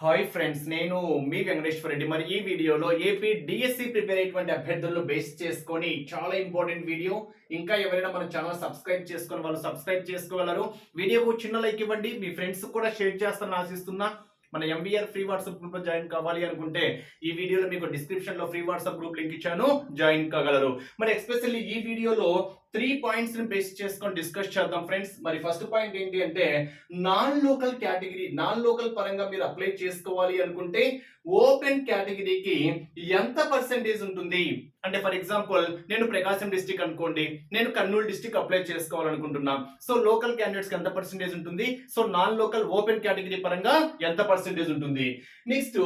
Hi friends నేను మీ వెంకటేశ్వర రెడ్డి. మరి ఈ వీడియోలో ఏపీ డిఎస్సి ప్రిపేర్ అయినటువంటి అభ్యర్థులను బేస్ చేసుకొని చాలా ఇంపార్టెంట్ వీడియో. ఇంకా ఎవరైనా మన ఛానల్ సబ్స్క్రైబ్ చేసుకొని వాళ్ళు సబ్స్క్రైబ్ చేసుకోగలరు. వీడియోకు చిన్న లైక్ ఇవ్వండి. మీ ఫ్రెండ్స్ కూడా షేర్ చేస్తారని ఆశిస్తున్నా. మన ఎంబీఆర్ ఫ్రీ వాట్సాప్ గ్రూప్లో జాయిన్ కావాలి అనుకుంటే ఈ వీడియోలో మీకు డిస్క్రిప్షన్లో ఫ్రీ వాట్సాప్ గ్రూప్ లింక్ ఇచ్చాను. జాయిన్ కాగలరు. మరి ఎస్పెషల్లీ ఈ వీడియోలో త్రీ పాయింట్స్ని బేస్ చేసుకొని డిస్కస్ చేద్దాం ఫ్రెండ్స్ మరి ఫస్ట్ పాయింట్ ఏంటి అంటే non local category non local పరంగా మీరు అప్లై చేసుకోవాలి అనుకుంటే ఓపెన్ కేటగిరీకి ఎంత పర్సెంటేజ్ ఉంటుంది? అంటే ఫర్ ఎగ్జాంపుల్ నేను ప్రకాశం డిస్టిక్ అనుకోండి నేను కర్నూలు డిస్టిక్ అప్లై చేసుకోవాలనుకుంటున్నా. సో లోకల్ క్యాండిడేట్స్ ఎంత పర్సెంటేజ్ ఉంటుంది? So non local open category పరంగా ఎంత పర్సెంటేజ్ ఉంటుంది? నెక్స్ట్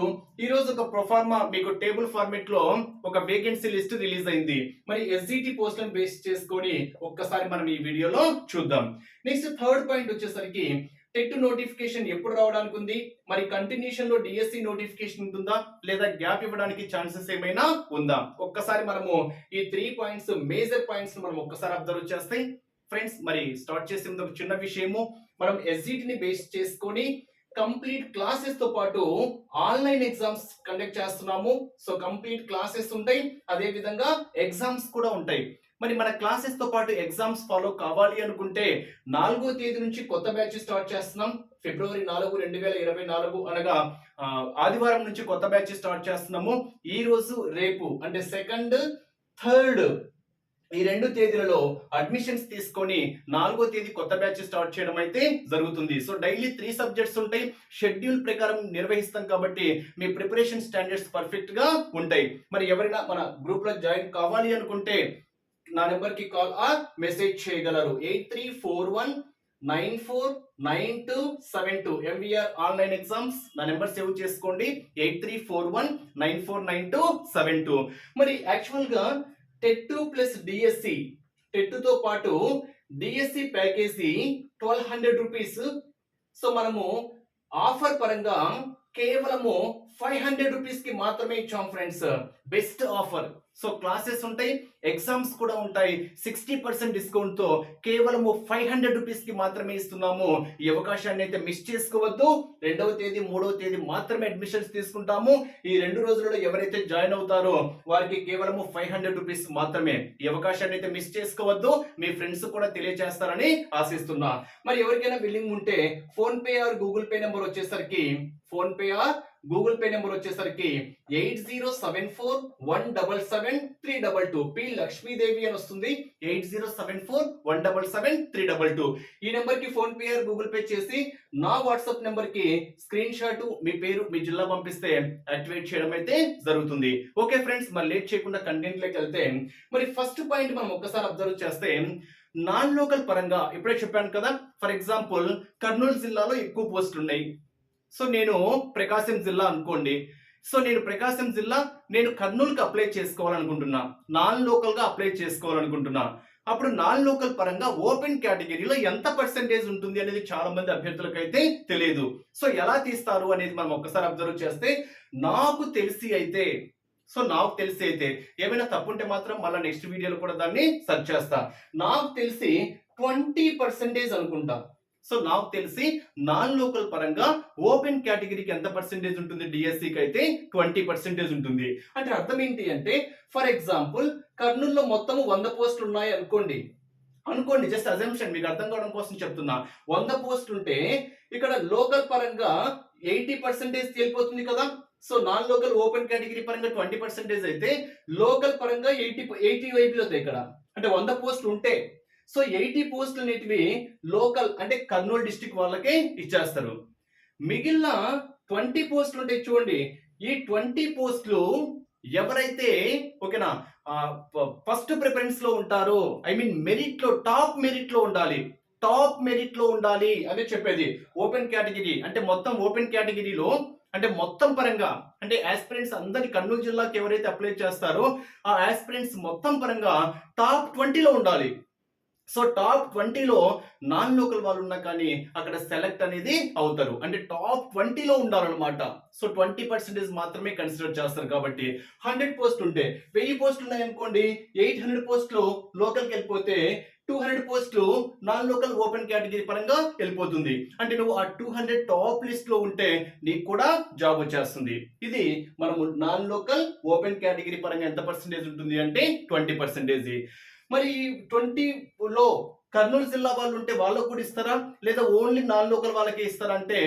ఈ రోజు ఒక ప్రొఫార్మా మీకు టేబుల్ ఫార్మేట్లో ఒక వేకెన్సీ లిస్ట్ రిలీజ్ అయింది. మరి ఎస్సీటీ పోస్ట్లను బేస్ చేసుకొని ఒక్కసారి మనం ఈ వీడియోలో చూద్దాం. నెక్స్ట్ థర్డ్ పాయింట్ వచ్చేసరికి టెట్ నోటిఫికేషన్ ఎప్పుడు రావడానికి ఉంది? మరి కంటిన్యూషన్లో డిఎస్సి నోటిఫికేషన్ ఉంటుందా? లేదా గ్యాప్ ఇవ్వడానికి ఛాన్సెస్ ఏమైనా ఉందా? ఒక్కసారి మనము ఈ త్రీ పాయింట్స్ మేజర్ పాయింట్స్ మనం ఒక్కసారి అబ్జర్వ్ చేస్తాయి ఫ్రెండ్స్ మరి స్టార్ట్ చేసే ముందు ఒక చిన్న విషయము. మనం SGT ని బేస్ చేసుకొని కంప్లీట్ క్లాసెస్తో పాటు ఆన్లైన్ ఎగ్జామ్స్ కండక్ట్ చేస్తున్నాము. సో కంప్లీట్ క్లాసెస్ ఉంటాయి. అదే విధంగా ఎగ్జామ్స్ కూడా ఉంటాయి. మరి మన క్లాసెస్తో పాటు ఎగ్జామ్స్ ఫాలో కావాలి అనుకుంటే నాలుగో తేదీ నుంచి కొత్త బ్యాచ్ స్టార్ట్ చేస్తున్నాం. ఫిబ్రవరి నాలుగు రెండు వేల ఇరవై నాలుగు అనగా ఆదివారం నుంచి కొత్త బ్యాచ్ స్టార్ట్ చేస్తున్నాము. ఈ రోజు రేపు అంటే సెకండ్ థర్డ్ ఈ రెండు తేదీలలో అడ్మిషన్స్ తీసుకొని నాలుగో తేదీ కొత్త బ్యాచ్ స్టార్ట్ చేయడం అయితే జరుగుతుంది. సో డైలీ త్రీ సబ్జెక్ట్స్ ఉంటాయి. షెడ్యూల్ ప్రకారం నిర్వహిస్తాం కాబట్టి మీ ప్రిపరేషన్ స్టాండర్డ్స్ పర్ఫెక్ట్గా ఉంటాయి. మరి ఎవరైనా మన గ్రూప్లో జాయిన్ కావాలి అనుకుంటే నా నెంబర్కి కాల్ ఆర్ మెసేజ్ చేయగలరు. Eight three four one nine four nine two seven two MVR online exams. నా నెంబర్ సేవ్ చేసుకోండి. Eight three four one nine four nine two seven two. మరి యాక్చువల్గా టెట్ ప్లస్ డిఎస్సి టెట్తో పాటు DSC package twelve hundred rupees. So మనము offer పరంగా కేవలము five hundred రూపీస్కి మాత్రమే ఇచ్చాం friends. Best offer. So classes ఉంటాయి ఎగ్జామ్స్ కూడా ఉంటాయి. సిక్స్టీ పర్సెంట్ డిస్కౌంట్తో కేవలము ఫైవ్ హండ్రెడ్ రూపీస్కి మాత్రమే ఇస్తున్నాము. ఈ అవకాశాన్ని అయితే మిస్ చేసుకోవద్దు. రెండవ తేదీ మూడవ తేదీ మాత్రమే అడ్మిషన్స్ తీసుకుంటాము. ఈ రెండు రోజులలో ఎవరైతే జాయిన్ అవుతారో వారికి కేవలము ఫైవ్ హండ్రెడ్ రూపీస్ మాత్రమే ఈ అవకాశాన్ని అయితే మిస్ చేసుకోవద్దు. మీ ఫ్రెండ్స్ కూడా తెలియజేస్తారని ఆశిస్తున్నా. మరి ఎవరికైనా బిల్లింగ్ ఉంటే PhonePe or Google Pay number వచ్చేసరికి PhonePe or Google Pay number వచ్చేసరికి eight zero seven four one double seven three double two. P Lakshmidevi అని వస్తుంది. Eight zero seven four one double seven three double two. ఈ నెంబర్కి phone pay Google pay చేసి నా WhatsApp నెంబర్కి screen shot మీ పేరు మీ జిల్లా పంపిస్తే యాక్టివేట్ చేయడం అయితే జరుగుతుంది. ఓకే ఫ్రెండ్స్ మరి లేట్ చేయకుండా కంటెంట్లోకి వెళ్తే మరి ఫస్ట్ పాయింట్ మనం ఒక్కసారి అబ్జర్వ్ చేస్తే నాన్ లోకల్ పరంగా ఇప్పుడే చెప్పాను కదా ఫర్ ఎగ్జాంపుల్ కర్నూలు జిల్లాలో ఎక్కువ పోస్టులు ఉన్నాయి సో నేను ప్రకాశం జిల్లా అనుకోండి. సో నేను ప్రకాశం జిల్లా నేను కర్నూలుకి అప్లై చేసుకోవాలనుకుంటున్నా. నాన్ లోకల్గా అప్లై చేసుకోవాలనుకుంటున్నా. అప్పుడు నాన్ లోకల్ పరంగా ఓపెన్ కేటగిరీలో ఎంత పర్సెంటేజ్ ఉంటుంది అనేది చాలా మంది అభ్యర్థులకు అయితే తెలియదు. సో ఎలా తీస్తారు అనేది మనం ఒక్కసారి అబ్జర్వ్ చేస్తే నాకు తెలిసి అయితే సో నాకు తెలిసి అయితే ఏమైనా తప్పుంటే మాత్రం మళ్ళీ నెక్స్ట్ వీడియోలో కూడా దాన్ని సెర్చ్ చేస్తా. నాకు తెలిసి ట్వంటీ పర్సెంటేజ్ అనుకుంటా. సో నాకు తెలిసి నాన్ లోకల్ పరంగా ఓపెన్ కేటగిరీకి ఎంత పర్సెంటేజ్ ఉంటుంది? డిఎస్సికి అయితే ట్వంటీ పర్సెంటేజ్ ఉంటుంది. అంటే అర్థం ఏంటి అంటే ఫర్ ఎగ్జాంపుల్ కర్నూలులో మొత్తం వంద పోస్టులు ఉన్నాయి అనుకోండి. అనుకోండి జస్ట్ అజంప్షన్ మీకు అర్థం కావడం కోసం చెప్తున్నా. వంద పోస్ట్ ఉంటే ఇక్కడ లోకల్ పరంగా ఎయిటీ పర్సెంటేజ్ తేలిపోతుంది కదా. So non local open category పరంగా ట్వంటీ పర్సెంటేజ్ అయితే లోకల్ పరంగా ఎయిటీ ఎయిటీ వైపులు అవుతాయి ఇక్కడ. అంటే వంద పోస్ట్ ఉంటే. సో ఎయిటీ పోస్టులు అనేటివి లోకల్ అంటే కర్నూలు డిస్టిక్ వాళ్ళకే ఇచ్చేస్తారు. మిగిలిన ట్వంటీ పోస్టులు ఉంటాయి చూడండి. ఈ ట్వంటీ పోస్టులు ఎవరైతే ఓకేనా ఫస్ట్ ప్రిఫరెన్స్లో ఉంటారో ఐ మీన్ మెరిట్లో టాప్ మెరిట్లో ఉండాలి. టాప్ మెరిట్లో ఉండాలి అని చెప్పేది. ఓపెన్ కేటగిరీ అంటే మొత్తం ఓపెన్ కేటగిరీలో అంటే మొత్తం పరంగా అంటే ఆస్పిరెంట్స్ అందరి కర్నూలు జిల్లాకి ఎవరైతే అప్లై చేస్తారో ఆ ఆస్పిరెంట్స్ మొత్తం పరంగా టాప్ ట్వంటీలో ఉండాలి. సో టాప్ ట్వంటీలో నాన్ లోకల్ వాళ్ళు ఉన్నా కానీ అక్కడ సెలెక్ట్ అనేది అవుతారు. అంటే టాప్ ట్వంటీలో ఉండాలన్నమాట. సో ట్వంటీ పర్సెంటేజ్ మాత్రమే కన్సిడర్ చేస్తారు కాబట్టి హండ్రెడ్ పోస్ట్ ఉంటే వెయ్యి పోస్టులు ఉన్నాయనుకోండి ఎయిట్ హండ్రెడ్ పోస్టులు లోకల్కి వెళ్ళిపోతే టూ హండ్రెడ్ పోస్టులు నాన్ లోకల్ ఓపెన్ కేటగిరీ పరంగా వెళ్ళిపోతుంది. అంటే నువ్వు ఆ టూ హండ్రెడ్ టాప్ లిస్ట్లో ఉంటే నీకు కూడా జాబ్ వచ్చేస్తుంది. ఇది మనము నాన్ లోకల్ ఓపెన్ కేటగిరీ పరంగా ఎంత పర్సెంటేజ్ ఉంటుంది అంటే ట్వంటీ పర్సెంటేజ్. మరి ట్వంటీలో కర్నూలు జిల్లా వాళ్ళు ఉంటే వాళ్ళకు కూడా ఇస్తారా? లేదా ఓన్లీ నాన్ లోకల్ వాళ్ళకే ఇస్తారా అంటే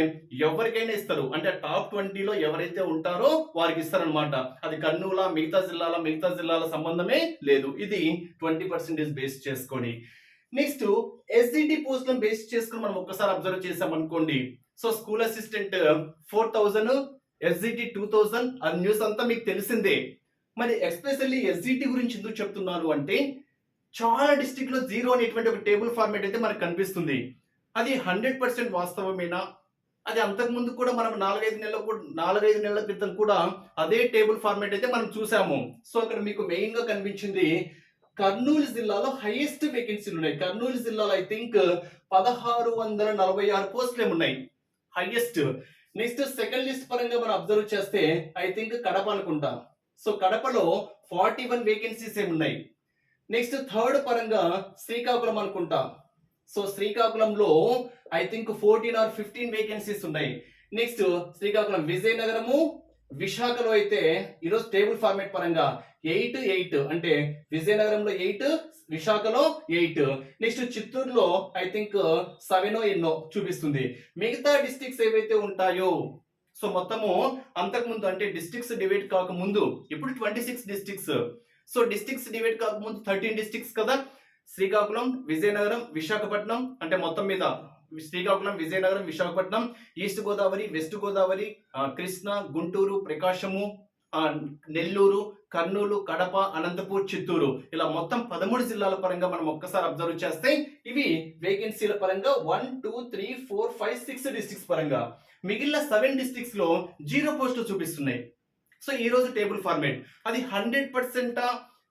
ఎవరికైనా ఇస్తారు. అంటే టాప్ ట్వంటీలో ఎవరైతే ఉంటారో వారికి ఇస్తారనమాట అది కర్నూల మిగతా జిల్లాల మిగతా జిల్లాల సంబంధమే లేదు. ఇది ట్వంటీ పర్సెంటేజ్ బేస్ చేసుకొని. నెక్స్ట్ ఎస్డిటి పోస్ట్లను బేస్ చేసుకుని మనం ఒక్కసారి అబ్జర్వ్ చేసాం అనుకోండి. So school assistant four thousand SGT two thousand ఆ న్యూస్ అంతా మీకు తెలిసిందే. మరి ఎస్పెషల్లీ ఎస్జిటి గురించి ఎందుకు చెప్తున్నాను అంటే చాలా డిస్టిక్లో జీరో అనేటువంటి ఒక టేబుల్ ఫార్మేట్ అయితే మనకు కనిపిస్తుంది. అది హండ్రెడ్ పర్సెంట్ వాస్తవమేనా? అది అంతకుముందు కూడా మనం నాలుగైదు నెలల కూడా నాలుగైదు నెలల క్రితం కూడా అదే టేబుల్ ఫార్మేట్ అయితే మనం చూసాము. సో అక్కడ మీకు మెయిన్గా కనిపించింది కర్నూలు జిల్లాలో హైయెస్ట్ వేకెన్సీలు ఉన్నాయి. కర్నూలు జిల్లాలో ఐ థింక్ పదహారు వందల నలభై ఆరు పోస్టులు ఉన్నాయి. హైయెస్ట్. నెక్స్ట్ సెకండ్ లిస్ట్ పరంగా మనం అబ్జర్వ్ చేస్తే ఐ థింక్ కడప అనుకుంటా. సో కడపలో ఫార్టీ వన్ వేకెన్సీస్ ఏమున్నాయి? నెక్స్ట్ థర్డ్ పరంగా శ్రీకాకుళం అనుకుంటా. సో శ్రీకాకుళంలో I think fourteen or fifteen vacancies ఉన్నాయి. నెక్స్ట్ శ్రీకాకుళం విజయనగరము విశాఖలో అయితే ఈరోజు టేబుల్ ఫార్మేట్ పరంగా ఎయిట్ ఎయిట్ అంటే విజయనగరంలో ఎయిట్ విశాఖలో ఎయిట్ నెక్స్ట్ చిత్తూరులో ఐ థింక్ సెవెనో ఎన్నో చూపిస్తుంది. మిగతా డిస్ట్రిక్ట్స్ ఏవైతే ఉంటాయో సో మొత్తము అంతకుముందు అంటే డిస్ట్రిక్ట్స్ డివైడ్ కాకముందు ఇప్పుడు twenty six districts so districts divide కాకముందు థర్టీన్ డిస్టిక్స్ కదా. శ్రీకాకుళం విజయనగరం విశాఖపట్నం అంటే మొత్తం మీద శ్రీకాకుళం విజయనగరం విశాఖపట్నం ఈస్ట్ గోదావరి వెస్ట్ గోదావరి కృష్ణ గుంటూరు ప్రకాశము నెల్లూరు కర్నూలు కడప అనంతపూర్ చిత్తూరు. ఇలా మొత్తం పదమూడు జిల్లాల పరంగా మనం ఒక్కసారి అబ్జర్వ్ చేస్తే ఇవి వేకెన్సీల పరంగా one two three four five six districts పరంగా. మిగిలిన సెవెన్ డిస్టిక్స్లో జీరో పోస్టులు చూపిస్తున్నాయి. సో ఈ రోజు టేబుల్ ఫార్మేట్. అది హండ్రెడ్ పర్సెంటా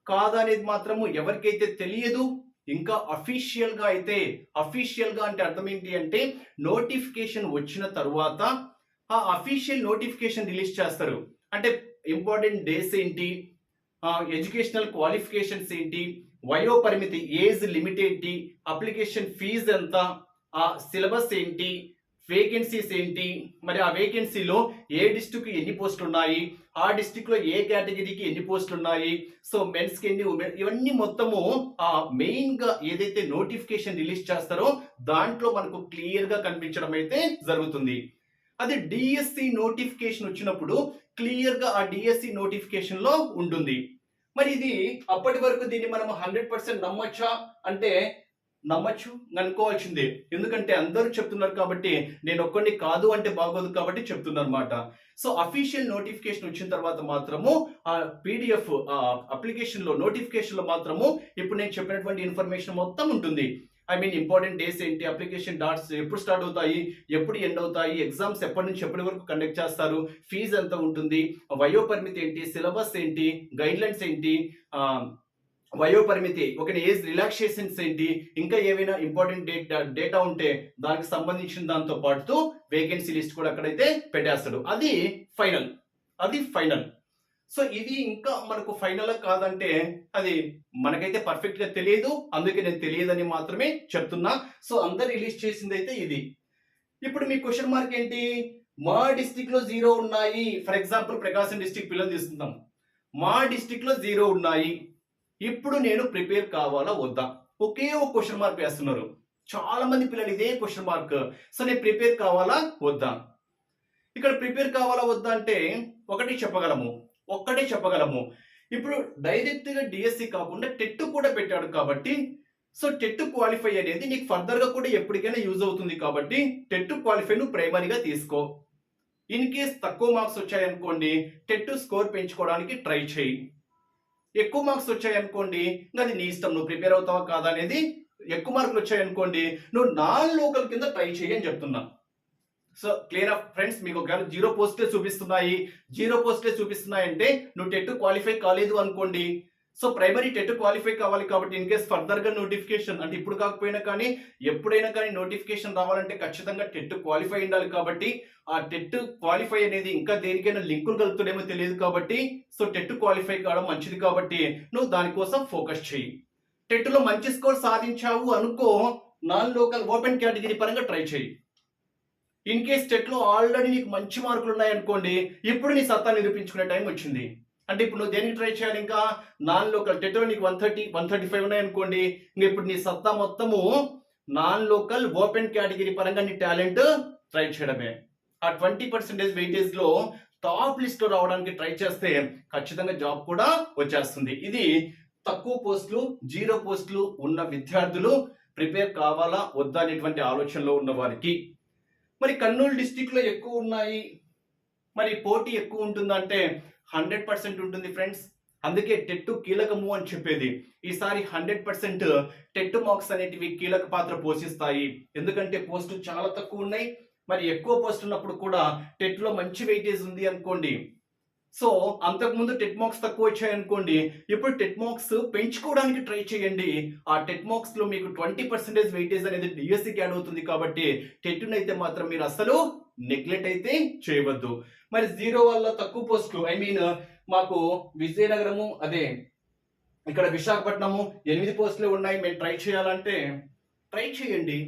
కాదా అనేది మాత్రము ఎవరికైతే తెలియదు ఇంకా అఫీషియల్గా అయితే అఫీషియల్గా అంటే అర్థం ఏంటి అంటే నోటిఫికేషన్ వచ్చిన తరువాత ఆ అఫీషియల్ నోటిఫికేషన్ రిలీజ్ చేస్తారు. అంటే ఇంపార్టెంట్ డేస్ ఏంటి ఎడ్యుకేషనల్ క్వాలిఫికేషన్స్ ఏంటి వయో పరిమితి ఏజ్ లిమిట్ ఏంటి అప్లికేషన్ ఫీజు ఎంత ఆ సిలబస్ ఏంటి వేకెన్సీస్ ఏంటి మరి ఆ వేకెన్సీలో ఏ డిస్టిక్ ఎన్ని పోస్టులు ఉన్నాయి ఆ డిస్టిక్లో ఏ కేటగిరీకి ఎన్ని పోస్టులు ఉన్నాయి సో మెన్స్కి ఎన్ని ఉమెన్ ఇవన్నీ మొత్తము ఆ మెయిన్గా ఏదైతే నోటిఫికేషన్ రిలీజ్ చేస్తారో దాంట్లో మనకు క్లియర్గా కనిపించడం అయితే జరుగుతుంది. అది డిఎస్సి నోటిఫికేషన్ వచ్చినప్పుడు క్లియర్గా ఆ డిఎస్సి నోటిఫికేషన్లో ఉంటుంది. మరి ఇది అప్పటి వరకు దీన్ని మనం హండ్రెడ్ పర్సెంట్ నమ్మొచ్చా? అంటే నమ్మచ్చు అనుకోవాల్సిందే ఎందుకంటే అందరూ చెప్తున్నారు కాబట్టి నేను ఒక్కడిని కాదు అంటే బాగోదు కాబట్టి చెప్తున్నారు అనమాట సో అఫీషియల్ నోటిఫికేషన్ వచ్చిన తర్వాత మాత్రము ఆ పీడిఎఫ్ ఆ అప్లికేషన్లో నోటిఫికేషన్లో మాత్రము ఇప్పుడు నేను చెప్పినటువంటి ఇన్ఫర్మేషన్ మొత్తం ఉంటుంది. ఐ మీన్ ఇంపార్టెంట్ డేస్ ఏంటి అప్లికేషన్ డాట్స్ ఎప్పుడు స్టార్ట్ అవుతాయి ఎప్పుడు ఎండ్ అవుతాయి ఎగ్జామ్స్ ఎప్పటి నుంచి ఎప్పటి వరకు కండక్ట్ చేస్తారు ఫీజు ఎంత ఉంటుంది వయో పరిమితి ఏంటి సిలబస్ ఏంటి గైడ్లైన్స్ ఏంటి వయోపరిమితి ఒకటి ఏజ్ రిలాక్సేషన్స్ ఏంటి? ఇంకా ఏమైనా ఇంపార్టెంట్ డేటా డేటా ఉంటే దానికి సంబంధించిన దాంతో పాటుతో వేకెన్సీ లిస్ట్ కూడా అక్కడైతే పెట్టేస్తాడు. అది ఫైనల్ అది ఫైనల్ సో ఇది ఇంకా మనకు ఫైనల్ కాదంటే అది మనకైతే పర్ఫెక్ట్గా తెలియదు. అందుకే నేను తెలియదని మాత్రమే చెప్తున్నా. సో అందరు రిలీజ్ చేసింది అయితే ఇది. ఇప్పుడు మీ క్వశ్చన్ మార్క్ ఏంటి? మా డిస్టిక్లో జీరో ఉన్నాయి. ఫర్ ఎగ్జాంపుల్ ప్రకాశం డిస్టిక్ పిల్లలు తీసుకుందాం. మా డిస్టిక్లో జీరో ఉన్నాయి. ఇప్పుడు నేను ప్రిపేర్ కావాలా వద్దా? ఒకే ఒక క్వశ్చన్ మార్క్ వేస్తున్నారు. చాలా మంది పిల్లలు ఇదే క్వశ్చన్ మార్క్ సో నేను ప్రిపేర్ కావాలా వద్దా? ఇక్కడ ప్రిపేర్ కావాలా వద్దా అంటే ఒకటి చెప్పగలము. ఒక్కటే చెప్పగలము. ఇప్పుడు డైరెక్ట్గా డిఎస్సి కాకుండా టెట్ కూడా పెట్టాడు కాబట్టి సో టెట్ క్వాలిఫై అనేది నీకు ఫర్దర్గా కూడా ఎప్పటికైనా యూజ్ అవుతుంది కాబట్టి టెట్ క్వాలిఫై నువ్వు ప్రైమరీగా తీసుకో. ఇన్ కేస్ తక్కువ మార్క్స్ వచ్చాయనుకోండి టెట్ స్కోర్ పెంచుకోవడానికి ట్రై చేయి. ఎక్కువ మార్క్స్ వచ్చాయనుకోండి ఇంకా అది నీ ఇష్టం నువ్వు ప్రిపేర్ అవుతావా కాదా అనేది ఎక్కువ మార్కులు వచ్చాయనుకోండి నువ్వు నాన్ లోకల్ కింద ట్రై చేయని చెప్తున్నా. సో క్లియర్ ఆఫ్ ఫ్రెండ్స్ మీకు ఒకవేళ జీరో పోస్టే చూపిస్తున్నాయి జీరో పోస్టే చూపిస్తున్నాయి అంటే నువ్వు టెట్ క్వాలిఫై కాలేదు అనుకోండి సో ప్రైమరీ టెట్ క్వాలిఫై కావాలి కాబట్టి ఇన్ కేస్ ఫర్దర్గా నోటిఫికేషన్ అంటే ఇప్పుడు కాకపోయినా కానీ ఎప్పుడైనా కానీ నోటిఫికేషన్ రావాలంటే ఖచ్చితంగా టెట్ క్వాలిఫై ఉండాలి కాబట్టి ఆ టెట్ క్వాలిఫై అనేది ఇంకా దేనికైనా లింకులు కలుపుతుండేమో తెలియదు కాబట్టి సో టెట్ క్వాలిఫై కావడం మంచిది కాబట్టి నువ్వు దానికోసం ఫోకస్ చెయ్యి. టెట్లో మంచి స్కోర్ సాధించావు అనుకో నాన్ లోకల్ ఓపెన్ కేటగిరీ పరంగా ట్రై చేయి ఇన్ కేస్ టెట్లో ఆల్రెడీ నీకు మంచి మార్కులు ఉన్నాయనుకోండి ఇప్పుడు నీ సత్తా నిరూపించుకునే టైం వచ్చింది. అంటే ఇప్పుడు నువ్వు దేనికి ట్రై చేయాలి ఇంకా? Non local. టెటో నీకు one thirty one thirty five ఉన్నాయనుకోండి. ఇంకా ఇప్పుడు నీ సత్తా మొత్తము నాన్ లోకల్ ఓపెన్ కేటగిరీ పరంగా నీ టాలెంట్ ట్రై చేయడమే. ఆ ట్వంటీ పర్సెంటేజ్ వెయిటేజ్లో టాప్ లిస్ట్లో రావడానికి ట్రై చేస్తే ఖచ్చితంగా జాబ్ కూడా వచ్చేస్తుంది. ఇది తక్కువ పోస్టులు జీరో పోస్టులు ఉన్న విద్యార్థులు ప్రిపేర్ కావాలా వద్దా అనేటువంటి ఆలోచనలో ఉన్న వారికి. మరి కర్నూలు డిస్టిక్లో ఎక్కువ ఉన్నాయి. మరి పోటీ ఎక్కువ ఉంటుందంటే హండ్రెడ్ పర్సెంట్ ఉంటుంది ఫ్రెండ్స్. అందుకే టెట్టు కీలకము అని చెప్పేది. ఈసారి హండ్రెడ్ పర్సెంట్ టెట్టు మార్క్స్ అనేటివి కీలక పాత్ర పోషిస్తాయి. ఎందుకంటే పోస్టులు చాలా తక్కువ ఉన్నాయి. మరి ఎక్కువ పోస్ట్ ఉన్నప్పుడు కూడా టెట్లో మంచి వెయిటేజ్ ఉంది అనుకోండి. సో అంతకుముందు టెట్ మార్క్స్ తక్కువ వచ్చాయి అనుకోండి ఇప్పుడు టెట్ మార్క్స్ పెంచుకోవడానికి ట్రై చేయండి. ఆ టెట్ మార్క్స్లో మీకు ట్వంటీ పర్సెంటేజ్ వెయిటేజ్ అనేది డిఎస్సికి యాడ్ అవుతుంది కాబట్టి టెట్ అయితే మాత్రం మీరు అసలు నెగ్లెక్ట్ అయితే చేయవద్దు. మరి జీరో వల్ల తక్కువ పోస్టులు ఐ మీన్ మాకు విజయనగరము అదే ఇక్కడ విశాఖపట్నము ఎనిమిది పోస్టులు ఉన్నాయి. మేము ట్రై చేయాలంటే ట్రై చేయండి.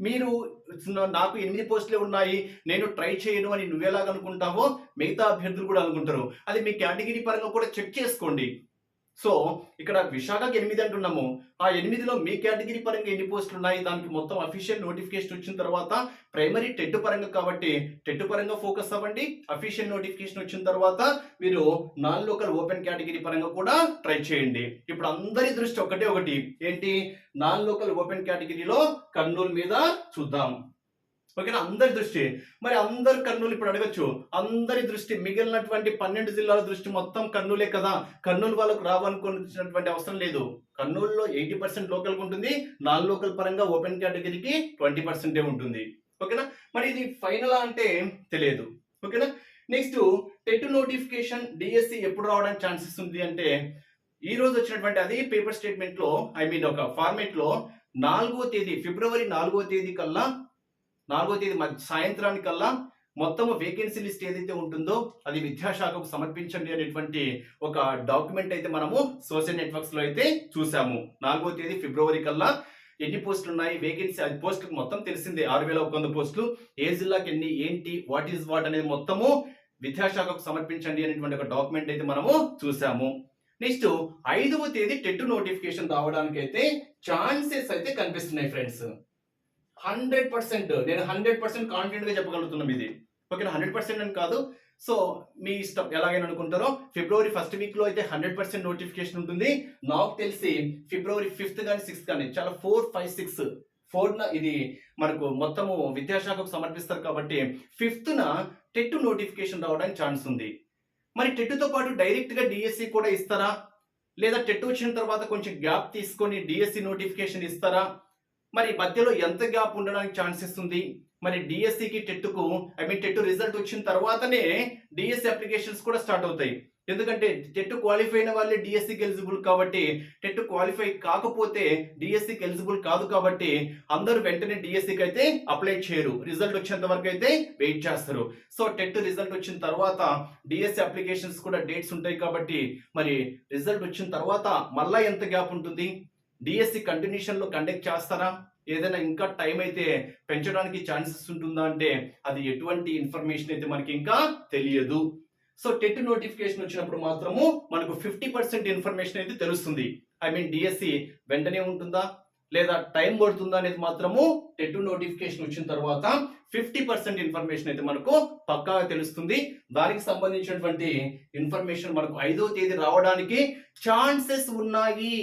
మీరు నాకు ఎనిమిది పోస్టులే ఉన్నాయి నేను ట్రై చేయను అని నువ్వేలాగనుకుంటావో మిగతా అభ్యర్థులు కూడా అనుకుంటారు. అది మీ కేటగిరీ పరంగా కూడా చెక్ చేసుకోండి. సో ఇక్కడ విశాఖకి ఎనిమిది అంటున్నాము. ఆ ఎనిమిదిలో మీ కేటగిరీ పరంగా ఎన్ని పోస్టులు ఉన్నాయి? దానికి మొత్తం అఫీషియల్ నోటిఫికేషన్ వచ్చిన తర్వాత ప్రైమరీ టెట్ పరంగా కాబట్టి టెట్ పరంగా ఫోకస్ అవ్వండి. అఫీషియల్ నోటిఫికేషన్ వచ్చిన తర్వాత మీరు నాన్ లోకల్ ఓపెన్ కేటగిరీ పరంగా కూడా ట్రై చేయండి. ఇప్పుడు అందరి దృష్టి ఒకటే ఒకటి. ఏంటి? నాన్ లోకల్ ఓపెన్ కేటగిరీలో కర్నూలు మీద చూద్దాం. ఓకేనా అందరి దృష్టి. మరి అందరు కర్నూలు ఇప్పుడు అడగచ్చు. అందరి దృష్టి మిగిలినటువంటి పన్నెండు జిల్లాల దృష్టి మొత్తం కర్నూలే కదా. కర్నూలు వాళ్ళకు రావాలనుకున్నటువంటి అవసరం లేదు. కర్నూలులో ఎయిటీ పర్సెంట్ లోకల్ ఉంటుంది. నాన్ లోకల్ పరంగా ఓపెన్ కేటగిరీకి ట్వంటీ పర్సెంటే ఉంటుంది. ఓకేనా? మరి ఇది ఫైనలా అంటే తెలియదు. ఓకేనా? నెక్స్ట్ టెట్ నోటిఫికేషన్ డిఎస్సి ఎప్పుడు రావడానికి ఛాన్సెస్ ఉంది అంటే ఈ రోజు వచ్చినటువంటి అది పేపర్ స్టేట్మెంట్లో ఐ మీన్ ఒక ఫార్మేట్లో నాలుగో తేదీ ఫిబ్రవరి నాలుగో తేదీ కల్లా నాలుగో తేదీ మధ్య సాయంత్రానికల్లా మొత్తం వేకెన్సీ లిస్ట్ ఏదైతే ఉంటుందో అది విద్యాశాఖకు సమర్పించండి అనేటువంటి ఒక డాక్యుమెంట్ అయితే మనము సోషల్ నెట్వర్క్స్లో అయితే చూసాము నాలుగో తేదీ ఫిబ్రవరి కల్లా ఎన్ని పోస్టులు ఉన్నాయి వేకెన్సీ అది పోస్టులకు మొత్తం తెలిసిందే. ఆరు వేల ఒక వంద పోస్టులు ఏ జిల్లాకి ఎన్ని ఏంటి వాట్ ఈస్ వాట్ అనేది మొత్తము విద్యాశాఖకు సమర్పించండి అనేటువంటి ఒక డాక్యుమెంట్ అయితే మనము చూసాము నెక్స్ట్ ఐదవ తేదీ టెట్ నోటిఫికేషన్ రావడానికి అయితే ఛాన్సెస్ అయితే కనిపిస్తున్నాయి ఫ్రెండ్స్ హండ్రెడ్ పర్సెంట్ నేను హండ్రెడ్ పర్సెంట్ కాన్ఫిడెంట్గా చెప్పగలుగుతున్నాం ఇది ఓకేనా? హండ్రెడ్ పర్సెంట్ అని కాదు. సో మీ ఇష్టం ఎలాగైనా అనుకుంటారో ఫిబ్రవరి ఫస్ట్ వీక్లో అయితే హండ్రెడ్ పర్సెంట్ నోటిఫికేషన్ ఉంటుంది. నాకు తెలిసి ఫిబ్రవరి ఫిఫ్త్ కానీ సిక్స్త్ కానీ చాలా ఫోర్ ఫైవ్ సిక్స్ ఫోర్న ఇది మనకు మొత్తము విద్యాశాఖకు సమర్పిస్తారు కాబట్టి ఫిఫ్త్న టెట్ నోటిఫికేషన్ రావడానికి ఛాన్స్ ఉంది. మరి టెట్తో పాటు డైరెక్ట్గా డిఎస్సి కూడా ఇస్తారా? లేదా టెట్ వచ్చిన తర్వాత కొంచెం గ్యాప్ తీసుకొని డిఎస్సి నోటిఫికేషన్ ఇస్తారా? మరి మధ్యలో ఎంత గ్యాప్ ఉండడానికి ఛాన్సెస్ ఉంది? మరి డిఎస్సికి టెట్కు ఐ మీన్ టెట్ రిజల్ట్ వచ్చిన తర్వాతనే డిఎస్సి అప్లికేషన్స్ కూడా స్టార్ట్ అవుతాయి. ఎందుకంటే టెట్ క్వాలిఫై అయిన వాళ్ళే డిఎస్సికి ఎలిజిబుల్ కాబట్టి టెట్ క్వాలిఫై కాకపోతే డిఎస్సికి ఎలిజిబుల్ కాదు కాబట్టి అందరూ వెంటనే డిఎస్సికి అయితే అప్లై చేయరు. రిజల్ట్ వచ్చేంత వరకు అయితే వెయిట్ చేస్తారు. సో టెట్ రిజల్ట్ వచ్చిన తర్వాత డిఎస్సి అప్లికేషన్స్ కూడా డేట్స్ ఉంటాయి కాబట్టి మరి రిజల్ట్ వచ్చిన తర్వాత మళ్ళా ఎంత గ్యాప్ ఉంటుంది? డిఎస్సి కంటిన్యూషన్లో కండక్ట్ చేస్తారా? ఏదైనా ఇంకా టైం అయితే పెంచడానికి ఛాన్సెస్ ఉంటుందా అంటే అది ఎటువంటి ఇన్ఫర్మేషన్ అయితే మనకి ఇంకా తెలియదు. సో టెట్ నోటిఫికేషన్ వచ్చినప్పుడు మాత్రము మనకు ఫిఫ్టీ పర్సెంట్ ఇన్ఫర్మేషన్ అయితే తెలుస్తుంది. ఐ మీన్ డిఎస్సి వెంటనే ఉంటుందా? లేదా టైం పడుతుందా అనేది మాత్రము టెట్ నోటిఫికేషన్ వచ్చిన తర్వాత ఫిఫ్టీ పర్సెంట్ ఇన్ఫర్మేషన్ అయితే మనకు పక్కాగా తెలుస్తుంది. దానికి సంబంధించినటువంటి ఇన్ఫర్మేషన్ మనకు ఐదో తేదీ రావడానికి ఛాన్సెస్ ఉన్నాయి.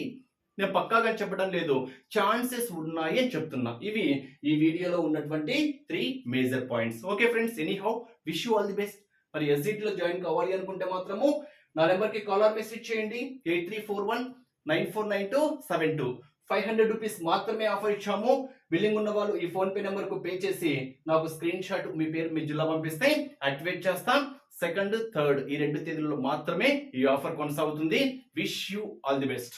నేను పక్కాగా చెప్పడం లేదు. ఛాన్సెస్ ఉన్నాయి అని చెప్తున్నా. ఇవి ఈ వీడియోలో ఉన్నటువంటి three major points okay friends any wish you all the best మరి ఎస్జిటీలో జాయిన్ కావాలి అనుకుంటే మాత్రము నా నెంబర్కి కాలర్ మెసేజ్ చేయండి. Eight three four one nine four nine two seven two five hundred rupees మాత్రమే ఆఫర్ ఇచ్చాము. బిల్లింగ్ ఉన్న వాళ్ళు ఈ ఫోన్ పే నెంబర్కు పే చేసి నాకు స్క్రీన్ షాట్ మీ పేరు మీ జిల్లా పంపిస్తే యాక్టివేట్ చేస్తాం. సెకండ్ థర్డ్ ఈ రెండు తేదీల్లో మాత్రమే ఈ ఆఫర్ కొనసాగుతుంది. Wish you all the best